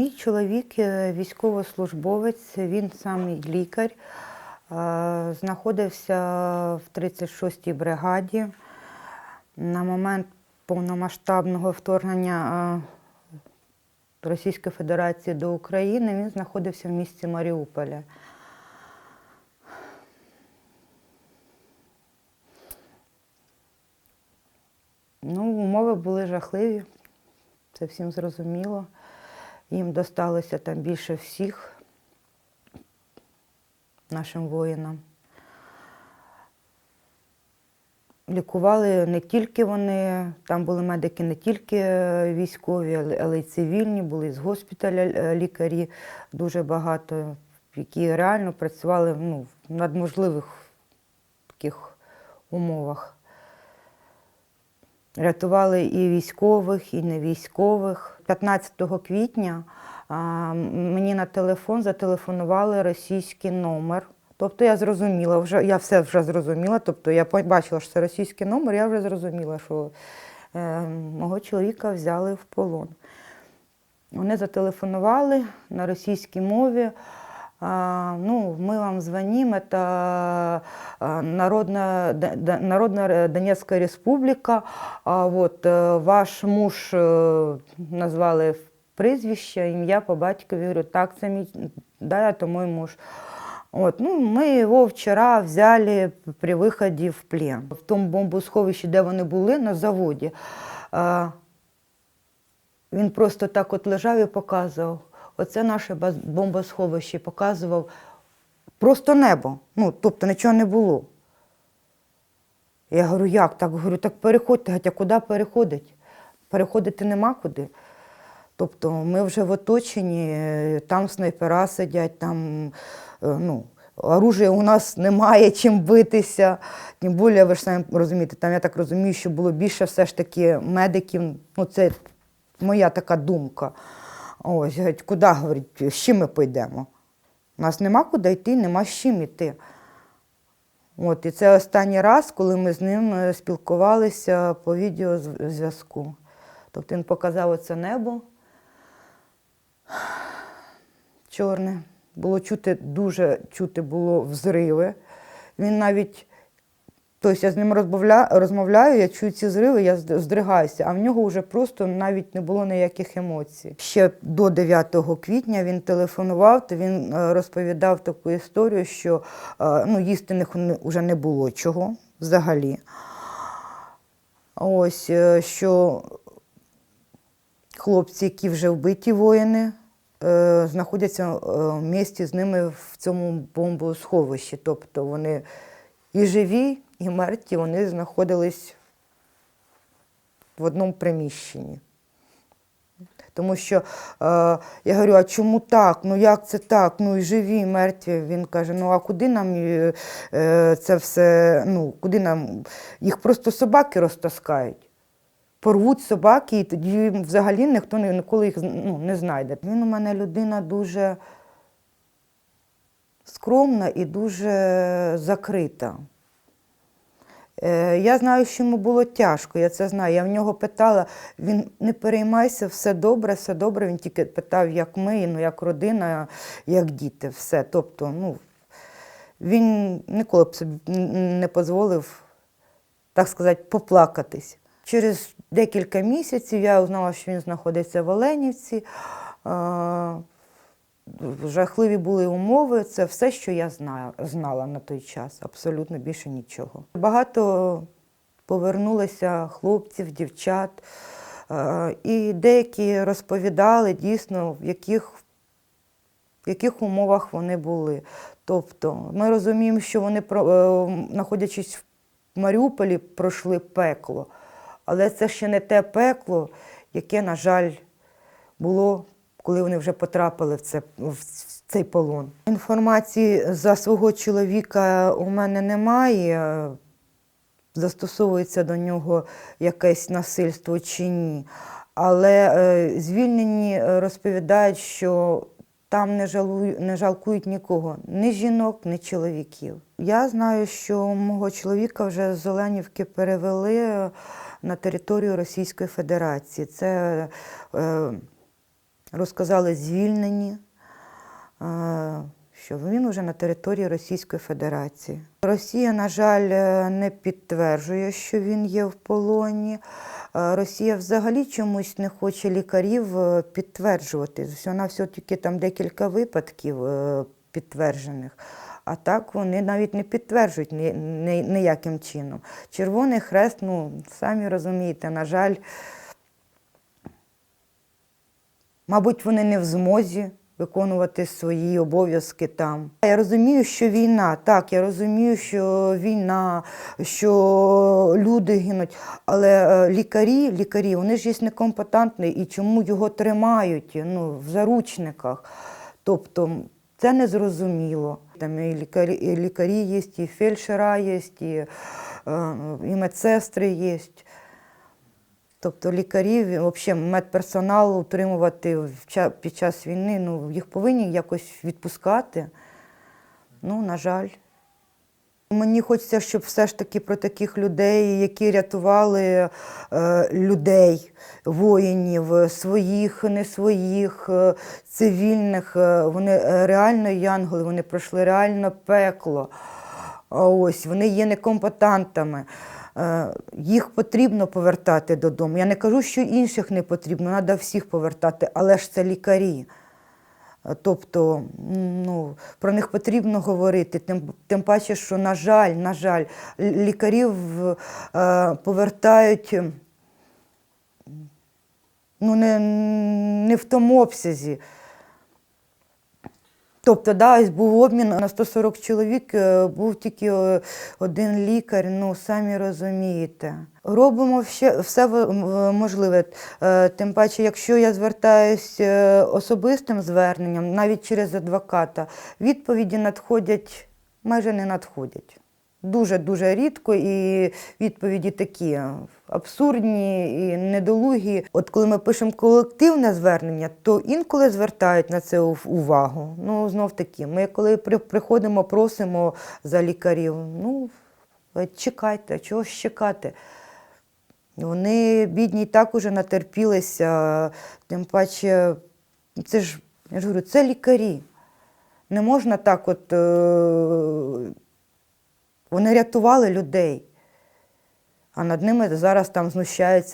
Мій чоловік е, військовослужбовець, він сам лікар, е, знаходився в 36-й бригаді. На момент повномасштабного вторгнення е, Російської Федерації до України він знаходився в місті Маріуполя. Ну, умови були жахливі, це всім зрозуміло. Їм досталося там більше всіх нашим воїнам. Лікували не тільки вони, там були медики не тільки е, військові, але- й цивільні, були з госпіталя е, лікарі дуже багато, які реально працювали ну, в надможливих таких умовах. Рятували і військових, і не військових. 15 квітня мені на телефон зателефонували російський номер. Тобто я зрозуміла, вже, я все вже зрозуміла. Тобто я побачила, що це російський номер, я вже зрозуміла, що е, мого чоловіка взяли в полон. Вони зателефонували на російській мові А, ну, мы вам звоним, это а, Народная, Д- Д- Народная Донецкая Республика. А вот е, ваш муж е, назвали прізвище, ім'я по батькові. Говорю, так, це мій, да, это мой муж. От, ну, ми його вчора взяли при виході в плен. В тому бомбосховищі, де вони були, на заводі. А, він просто так от лежав і показував. Оце наше бомбосховище показував просто небо. Ну, тобто нічого не було. Я говорю, як так? Говорю, так переходьте, а куди переходить? Переходити нема куди. Тобто ми вже в оточенні, там снайпера сидять, там е, ну, оружия у нас немає чим битися. Тим більше, ви ж самі розумієте, там я так розумію, що було більше все ж таки медиків. Ну, це моя така думка. Ось, говорить, куди, говорить, з чим ми підемо? У нас нема куди йти, нема з чим йти. От, і це останній раз, коли ми з ним е, спілкувалися по відеозв'язку. Тобто він показав оце небо чорне. Було чути, дуже чути було взриви. Він навіть, тобто я з ним розмовляю, я чую ці зриви, я здригаюся, а в нього вже просто навіть не було ніяких емоцій. Ще до 9 квітня він телефонував, то він е, розповідав таку історію, що е, ну, їсти них вже не було чого взагалі. Ось, е, що хлопці, які вже вбиті воїни, знаходяться в місті з ними в цьому бомбосховищі. Тобто вони і живі, і мертві, вони знаходились в одному приміщенні. Тому що е, я говорю, а чому так? Ну як це так? Ну і живі, і мертві. Він каже: ну а куди нам е, е, це все, ну куди нам їх просто собаки розтаскають? порвуть собаки, і тоді взагалі ніхто ніколи їх ну, не знайде. Він у мене людина дуже скромна і дуже закрита. Е, Я знаю, що йому було тяжко, я це знаю. Я в нього питала, він не переймайся, все добре, все добре. Він тільки питав, як ми, ну, як родина, як діти, все. Тобто, ну, він ніколи б собі не дозволив так сказати, поплакатись. Через декілька місяців я узнала, що він знаходиться в Оленівці. Е, Жахливі були умови. Це все, що я знала на той час. Абсолютно більше нічого. Багато повернулося хлопців, дівчат. Е, І деякі розповідали дійсно, в яких в яких умовах вони були. Тобто ми розуміємо, що вони, е, знаходячись в Маріуполі, пройшли пекло. Але це ще не те пекло, яке, на жаль, було, коли вони вже потрапили в, це, в цей полон. Інформації за свого чоловіка у мене немає. Застосовується до нього якесь насильство чи ні. Але е, звільнені е, розповідають, що там не, жалую, не жалкують нікого, ні жінок, ні чоловіків. Я знаю, що мого чоловіка вже з Оленівки перевели е, на територію Російської Федерації. Це е, розказали звільнені, е, що він уже на території Російської Федерації. Росія, на жаль, е, не підтверджує, що він є в полоні. Е, Росія взагалі чомусь не хоче лікарів підтверджувати. Вона все тільки там декілька випадків підтверджених. А так вони навіть не підтверджують ні, ні, ніяким чином. Червоний хрест, ну самі розумієте, на жаль, мабуть, вони не в змозі виконувати свої обов'язки там. Я розумію, що війна, так, я розумію, що війна, що люди гинуть, але е, лікарі, лікарі, вони ж є некомпетентні і чому його тримають ну, в заручниках. Тобто це незрозуміло. Там і лікарі, і лікарі є, і фельдшера є, і, е, і медсестри є. Тобто лікарів, взагалі медперсонал утримувати під час війни, ну, їх повинні якось відпускати. Ну, на жаль. Мені хочеться, щоб все ж таки про таких людей, які рятували е, людей, воїнів, своїх, не своїх, е, цивільних, е, вони реально янголи, вони пройшли реально пекло. Ось вони є некомпетентами. Е, Їх потрібно повертати додому. Я не кажу, що інших не потрібно, треба всіх повертати, але ж це лікарі. Е, Тобто ну, про них потрібно говорити, тим, тим паче, що, на жаль, на жаль, лікарів е, повертають ну, не, не в тому обсязі. Тобто, да, був обмін на 140 чоловік, е, був тільки е, один лікар, ну самі розумієте. Робимо все, все можливе. Е, Тим паче, якщо я звертаюсь е, особистим зверненням, навіть через адвоката, відповіді надходять, майже не надходять. Дуже-дуже рідко, і відповіді такі абсурдні і недолугі. От коли ми пишемо колективне звернення, то інколи звертають на це увагу. Ну, знов таки, ми коли приходимо, просимо за лікарів, ну, чекайте, чого ж чекати? Вони, бідні, так уже натерпілися, тим паче, це ж, я ж говорю, це лікарі. Не можна так от. Е- вони рятували людей, а над ними зараз там знущаються.